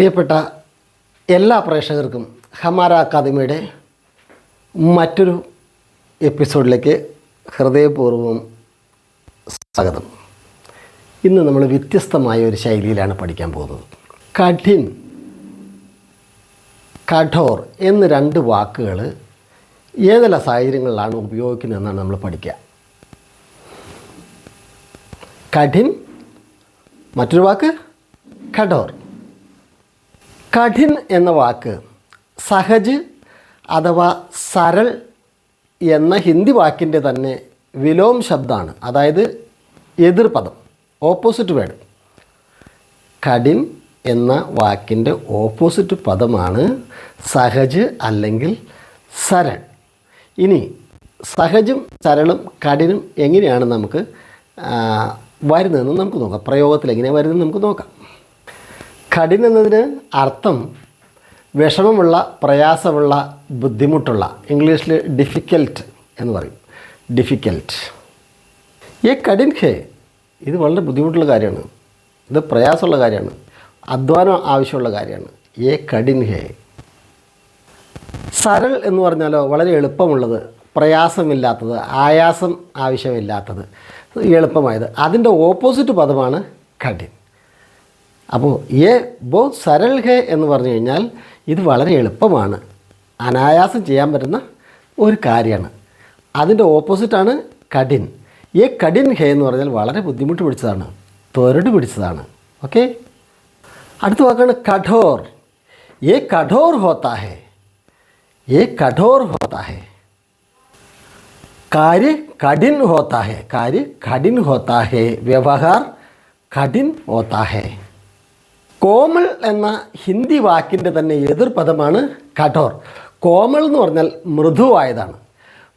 പ്രിയപ്പെട്ട എല്ലാ പ്രേക്ഷകർക്കും ഹമാര അക്കാദമിയുടെ മറ്റൊരു എപ്പിസോഡിലേക്ക് ഹൃദയപൂർവം സ്വാഗതം. ഇന്ന് നമ്മൾ വ്യത്യസ്തമായ ഒരു ശൈലിയിലാണ് പഠിക്കാൻ പോകുന്നത്. കഠിൻ കഠോർ എന്ന് രണ്ട് വാക്കുകൾ ഏതെല്ലാം സാഹചര്യങ്ങളിലാണ് ഉപയോഗിക്കുന്നതെന്നാണ് നമ്മൾ പഠിക്കുക. കഠിൻ മറ്റൊരു വാക്ക് കഠോർ. കഠിൻ എന്ന വാക്ക് സഹജ് അഥവാ സരൾ എന്ന ഹിന്ദി വാക്കിന്റെ തന്നെ വിലോം ശബ്ദമാണ് അതായത് എതിർപദം ഓപ്പോസിറ്റ് വേർഡ് കഠിൻ എന്ന വാക്കിന്റെ ഓപ്പോസിറ്റ് പദമാണ് സഹജ് അല്ലെങ്കിൽ സരൾ. ഇനി സഹജും സരളും കഠിനും എങ്ങനെയാണ് നമുക്ക് വരുന്നതെന്ന് നമുക്ക് നോക്കാം. പ്രയോഗത്തിൽ എങ്ങനെയാണ് വരുന്നതെന്ന് നമുക്ക് നോക്കാം. കഠിൻ എന്നതിന് അർത്ഥം വിഷമമുള്ള പ്രയാസമുള്ള ബുദ്ധിമുട്ടുള്ള ഇംഗ്ലീഷിൽ ഡിഫിക്കൽട്ട് എന്ന് പറയും. ഡിഫിക്കൽട്ട് ഈ കഠിൻ ഹേ ഇത് വളരെ ബുദ്ധിമുട്ടുള്ള കാര്യമാണ്. ഇത് പ്രയാസമുള്ള കാര്യമാണ്. അധ്വാനം ആവശ്യമുള്ള കാര്യമാണ്. ഏ കഠിൻ ഹേ സരൾ എന്ന് പറഞ്ഞാലോ വളരെ എളുപ്പമുള്ളത് പ്രയാസമില്ലാത്തത് ആയാസം ആവശ്യമില്ലാത്തത് എളുപ്പമായത്. അതിന്റെ ഓപ്പോസിറ്റ് പദമാണ് കഠിൻ. അപ്പോൾ ഏ ബോ സരൾ ഹേ എന്ന് പറഞ്ഞു കഴിഞ്ഞാൽ ഇത് വളരെ എളുപ്പമാണ് അനായാസം ചെയ്യാൻ പറ്റുന്ന ഒരു കാര്യമാണ് അതിൻ്റെ ഓപ്പോസിറ്റാണ് കഠിൻ ഏ കഠിൻ ഹേ എന്ന് പറഞ്ഞാൽ വളരെ ബുദ്ധിമുട്ട് പിടിച്ചതാണ് തൊരട് പിടിച്ചതാണ് ഓക്കെ അടുത്ത വാക്കാണ് കഠോർ ഏ കഠോർ ഹോത്താ ഹേ ये कठोर होता है कार्य कठिन होता है कार्य कठिन होता है व्यवहार കഠിൻ होता है കോമൾ എന്ന ഹിന്ദി വാക്കിന്റെ തന്നെ എതിർപദമാണ് കഠോർ. കോമൾ എന്ന് പറഞ്ഞാൽ മൃദുവായതാണ്.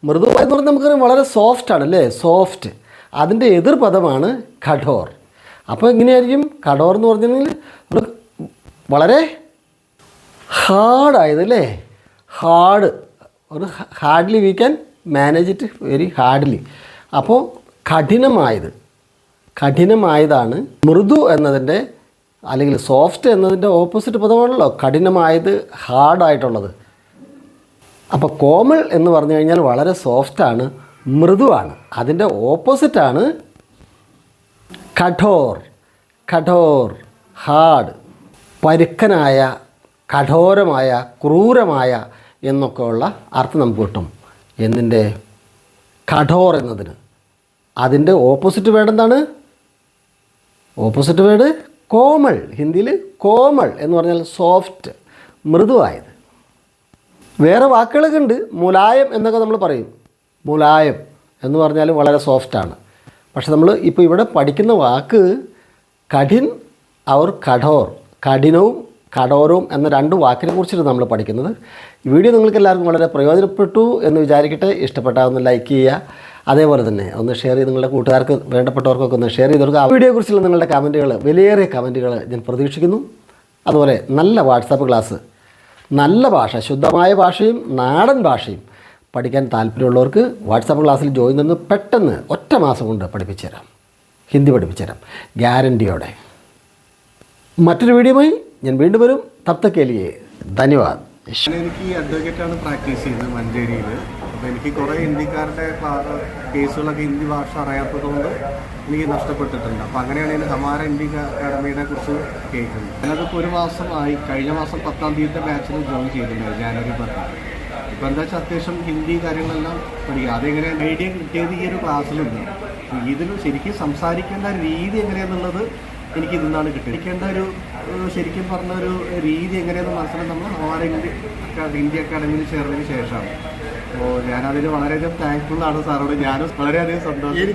മൃദുവായെന്ന് പറഞ്ഞാൽ നമുക്ക് വളരെ സോഫ്റ്റാണ് അല്ലേ? സോഫ്റ്റ് അതിന്റെ എതിർപദമാണ് കഠോർ. അപ്പോൾ എങ്ങനെയായിരിക്കും? കഠോർ എന്ന് പറഞ്ഞിട്ടുണ്ടെങ്കിൽ വളരെ ഹാർഡായത് അല്ലേ? ഹാർഡ് ഒരു hardly we can manage it very hardly അപ്പോൾ കഠിനമായത്. കഠിനമായതാണ് മൃദു എന്നതിന്റെ അല്ലെങ്കിൽ സോഫ്റ്റ് എന്നതിന്റെ ഓപ്പോസിറ്റ് പദമാണല്ലോ കഠിനമായത് ഹാർഡായിട്ടുള്ളത്. അപ്പോൾ കോമൾ എന്ന് പറഞ്ഞു കഴിഞ്ഞാൽ വളരെ സോഫ്റ്റാണ് മൃദുവാണ്. അതിന്റെ ഓപ്പോസിറ്റാണ് കഠോർ. കഠോർ ഹാർഡ് പരുക്കനായ കഠോരമായ ക്രൂരമായ എന്നൊക്കെയുള്ള അർത്ഥം നമുക്ക് കിട്ടും. എന്തിന്റെ? കഠോർ എന്നതിന്. അതിന്റെ ഓപ്പോസിറ്റ് വേർഡ് എന്താണ്? ഓപ്പോസിറ്റ് വേർഡ് കോമൾ ഹിന്ദിയിൽ കോമൾ എന്ന് പറഞ്ഞാൽ സോഫ്റ്റ് മൃദുവായത്. വേറെ വാക്കുകളൊക്കെ ഉണ്ട്. മുലായം എന്നൊക്കെ നമ്മൾ പറയും. മുലായം എന്ന് പറഞ്ഞാൽ വളരെ സോഫ്റ്റാണ് പക്ഷെ നമ്മൾ ഇപ്പോൾ ഇവിടെ പഠിക്കുന്ന വാക്ക് കഠിൻ അവർ കഠോർ. കഠിനവും കഠോരവും എന്ന രണ്ട് വാക്കിനെ കുറിച്ചിട്ട് നമ്മൾ പഠിക്കുന്നത്. വീഡിയോ നിങ്ങൾക്ക് എല്ലാവർക്കും വളരെ പ്രയോജനപ്പെട്ടു എന്ന് വിചാരിക്കട്ടെ. ഇഷ്ടപ്പെട്ടാൽ ഒന്ന് ലൈക്ക് ചെയ്യുക. അതേപോലെ തന്നെ ഒന്ന് ഷെയർ ചെയ്ത് നിങ്ങളുടെ കൂട്ടുകാർക്ക് വേണ്ടപ്പെട്ടവർക്കൊക്കെ ഒന്ന് ഷെയർ ചെയ്ത് കൊടുക്കുക. ആ വീഡിയോയെക്കുറിച്ചുള്ള നിങ്ങളുടെ കമന്റുകൾ വിലയേറിയ കമന്റുകൾ ഞാൻ പ്രതീക്ഷിക്കുന്നു. അതുപോലെ നല്ല വാട്സാപ്പ് ക്ലാസ് നല്ല ഭാഷ ശുദ്ധമായ ഭാഷയും നാടൻ ഭാഷയും പഠിക്കാൻ താല്പര്യമുള്ളവർക്ക് വാട്സാപ്പ് ക്ലാസ്സിൽ ജോയിൻ നിന്ന് പെട്ടെന്ന് ഒറ്റ മാസം കൊണ്ട് പഠിപ്പിച്ചു തരാം. ഹിന്ദി പഠിപ്പിച്ചു തരാം. ഗ്യാരന്റിയോടെ മറ്റൊരു വീഡിയോയുമായി ഞാൻ വീണ്ടും വരും. തപ്തക്കേലിയെ ധന്യവാദ്. എനിക്ക് അഡ്വക്കേറ്റാണ് പ്രാക്ടീസ് ചെയ്യുന്നത് മഞ്ചേരിയിൽ അപ്പോൾ എനിക്ക് കുറേ ഹിന്ദിക്കാരുടെ കേസുകളൊക്കെ ഹിന്ദി ഭാഷ അറിയാത്തതുകൊണ്ട് എനിക്ക് നഷ്ടപ്പെട്ടിട്ടുണ്ട്. അപ്പോൾ അങ്ങനെയാണ് ഞാൻ ഹമാര ഹിന്ദി അക്കാഡമിയെ കുറിച്ച് കേൾക്കുന്നത്. ഞാനതിപ്പോൾ ഒരു മാസമായി കഴിഞ്ഞ മാസം പത്താം തീയതി ബാച്ചിൽ ജോയിൻ ചെയ്തിട്ടുണ്ട് ജാനുവരി പത്ത് ഇപ്പോൾ എന്താ വെച്ചാൽ അത്യാവശ്യം ഹിന്ദി കാര്യങ്ങളെല്ലാം പഠിക്കുക അതെങ്ങനെ ഐഡിയ കിട്ടിയത് ഈ ഒരു ക്ലാസ്സിലുണ്ട്. ഇതിൽ ശരിക്കും സംസാരിക്കേണ്ട രീതി എങ്ങനെയാണെന്നുള്ളത് എനിക്ക് ഇതിന്നാണ് കിട്ടിയിരിക്കേണ്ട ഒരു ശരിക്കും പറഞ്ഞ ഒരു രീതി എങ്ങനെയാണെന്ന് മനസ്സിലാക്കി നമ്മൾ ഹമാര ഇന്ത്യ ഹിന്ദി അക്കാഡമിയിൽ ചേർന്നതിന് ശേഷമാണ്. അപ്പോൾ ഞാനതിന് വളരെയധികം താങ്ക്ഫുൾ ആണ് സാറോട്. ഞാനും വളരെയധികം സന്തോഷം.